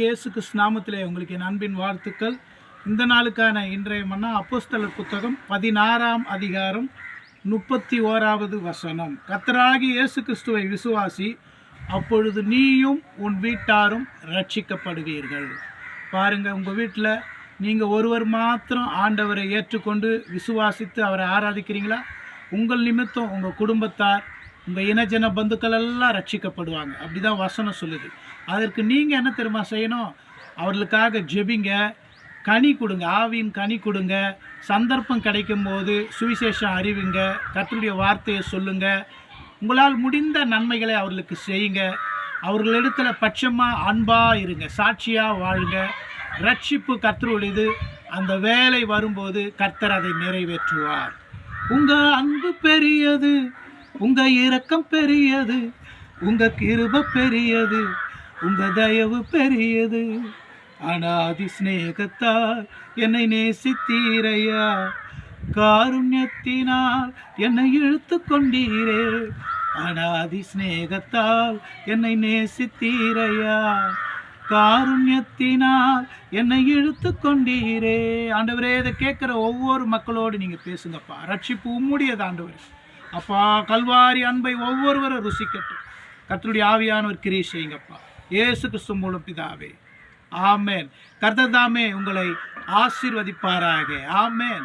இயேசு கிறிஸ்து நாமத்திலே உங்களுக்கு என் அன்பின் வாழ்த்துக்கள். இந்த நாளுக்கான இன்றைய மன்னா அப்போஸ்தலர் புத்தகம் பதினாறாம் அதிகாரம் முப்பத்தி ஓராவது வசனம். கத்தராகி இயேசு கிறிஸ்துவை விசுவாசி அப்பொழுது நீயும் உன் வீட்டாரும் ரட்சிக்கப்படுவீர்கள் பாருங்கள் உங்கள் வீட்டில் நீங்கள் ஒருவர் மாத்திரம் ஆண்டவரை ஏற்றுக்கொண்டு விசுவாசித்து அவரை ஆராதிக்கிறீங்களா? உங்கள் நிமித்தம் உங்கள் குடும்பத்தார் உங்கள் இனஜன பந்துக்கள் எல்லாம் ரட்சிக்கப்படுவாங்க. அப்படி தான் வசனம் சொல்லுது. அதற்கு நீங்கள் என்ன தெரியுமா செய்யணும்? அவர்களுக்காக ஜெபிங்க. கனி கொடுங்க. ஆவியின் கனி கொடுங்க. சந்தர்ப்பம் கிடைக்கும் போது சுவிசேஷம் அறிவிங்க. கத்தருடைய வார்த்தையை சொல்லுங்க. உங்களால் முடிந்த நன்மைகளை அவர்களுக்கு செய்யுங்க. அவர்களிடத்துல பட்சமாக அன்பாக இருங்க. சாட்சியாக வாழுங்க ரட்சிப்பு கர்த்தருடையது. அந்த வேலை வரும்போது கர்த்தர் அதை நிறைவேற்றுவார். உங்கள் அன்பு பெரியது. உங்க இரக்கம் பெரியது உங்க கிருப பெரியது உங்க தயவு பெரியது. அனாதி சிநேகத்தால் என்னை நேசித்தீரையா? காருண்யத்தினால் என்னை இழுத்து கொண்டீரே. அனாதி சிநேகத்தால் என்னை நேசித்தீரையா? காருண்யத்தினால் என்னை இழுத்து கொண்டீரே. ஆண்டவரே இதை கேட்குற ஒவ்வொரு மக்களோடு நீங்கள் பேசுங்கப்பா. ரட்சிப்பு உம்முடையது ஆண்டவர். அப்பா கல்வாரி அன்பை ஒவ்வொருவரும் ருசிக்கட்டும். கர்த்தருடைய ஆவியானவர் கிரியை செய்யுங்கப்பா. இயேசு கிறிஸ்து மூலம் பிதாவே. ஆமேன். கர்த்தர் தாமே உங்களை ஆசீர்வதிப்பாராக. ஆமேன்.